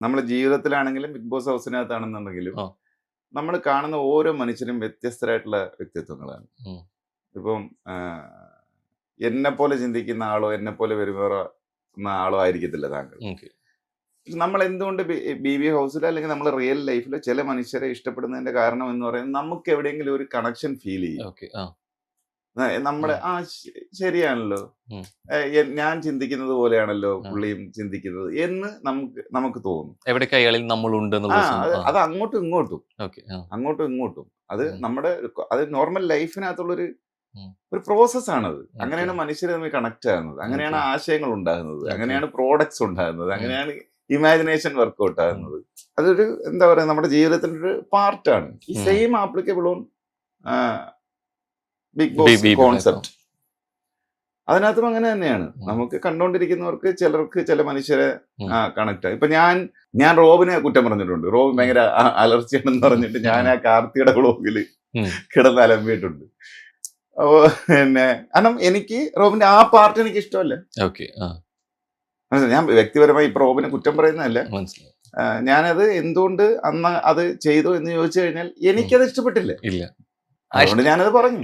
നമ്മുടെ ജീവിതത്തിലാണെങ്കിലും big boss ഹൗസിനകത്താണെന്നുണ്ടെങ്കിലും നമ്മൾ കാണുന്ന ഓരോ മനുഷ്യരും വ്യത്യസ്തരായിട്ടുള്ള വ്യക്തിത്വങ്ങളാണ്. ഇപ്പം എന്നെ പോലെ ചിന്തിക്കുന്ന ആളോ എന്നെ പോലെ പെരുമാറുന്ന ആളോ ആയിരിക്കത്തില്ല താങ്കൾ. നമ്മൾ എന്തുകൊണ്ട് ബി ബി ഹൗസിലോ അല്ലെങ്കിൽ നമ്മൾ റിയൽ ലൈഫിലോ ചില മനുഷ്യരെ ഇഷ്ടപ്പെടുന്നതിന്റെ കാരണം എന്ന് പറയുന്നത് നമുക്ക് എവിടെയെങ്കിലും ഒരു കണക്ഷൻ ഫീൽ ചെയ്യും. നമ്മുടെ ആ ശരിയാണല്ലോ. ഞാൻ ചിന്തിക്കുന്നത് പോലെയാണല്ലോ പുള്ളിയും ചിന്തിക്കുന്നത് എന്ന് നമുക്ക് നമുക്ക് തോന്നും. എവിടെ കൈകളിൽ നമ്മളുണ്ട് ഉണ്ട് അത് അങ്ങോട്ടും ഇങ്ങോട്ടും. അങ്ങോട്ടും ഇങ്ങോട്ടും. അത് നമ്മുടെ അത് നോർമൽ ലൈഫിനകത്തുള്ളൊരു. ഒരു പ്രോസസ് ആണത് അങ്ങനെയാണ് മനുഷ്യരെ നമ്മൾ കണക്ട് ആകുന്നത് അങ്ങനെയാണ് ആശയങ്ങൾ ഉണ്ടാകുന്നത് അങ്ങനെയാണ് പ്രോഡക്ട്സ് ഉണ്ടാകുന്നത്. അങ്ങനെയാണ് ഇമാജിനേഷൻ വർക്ക്ഔട്ട് ആകുന്നത് അതൊരു എന്താ പറയാ നമ്മുടെ ജീവിതത്തിന്റെ ഒരു പാർട്ടാണ്. ഈ same applicable on Bigg Boss concept. അതിനകത്തും അങ്ങനെ തന്നെയാണ്. നമുക്ക് കണ്ടുകൊണ്ടിരിക്കുന്നവർക്ക് ചിലർക്ക് ചില മനുഷ്യരെ. കണക്ട് ആയി. ഇപ്പൊ ഞാൻ ഞാൻ റോബിനെ കുറ്റം പറഞ്ഞിട്ടുണ്ട്. റോബ് ഭയങ്കര അലർച്ചയാണെന്ന് പറഞ്ഞിട്ട് ഞാൻ ആ കാർത്തിയുടെ ബ്ലോഗിൽ കിടന്നലമ്പിട്ടുണ്ട് കിടന്ന് അലമ്പിയിട്ടുണ്ട്. അപ്പോ പിന്നെ കാരണം എനിക്ക് റോബിന്റെ ആ പാർട്ട് എനിക്ക് ഇഷ്ടമല്ല. ഞാൻ വ്യക്തിപരമായി ഇപ്പൊ റോബിനെ കുറ്റം പറയുന്നതല്ല. ഞാനത് എന്തുകൊണ്ട് അന്ന് അത് ചെയ്തു എന്ന് ചോദിച്ചു കഴിഞ്ഞാൽ എനിക്കത് ഇഷ്ടപ്പെട്ടില്ല. അതുകൊണ്ട് ഞാനത് പറഞ്ഞു.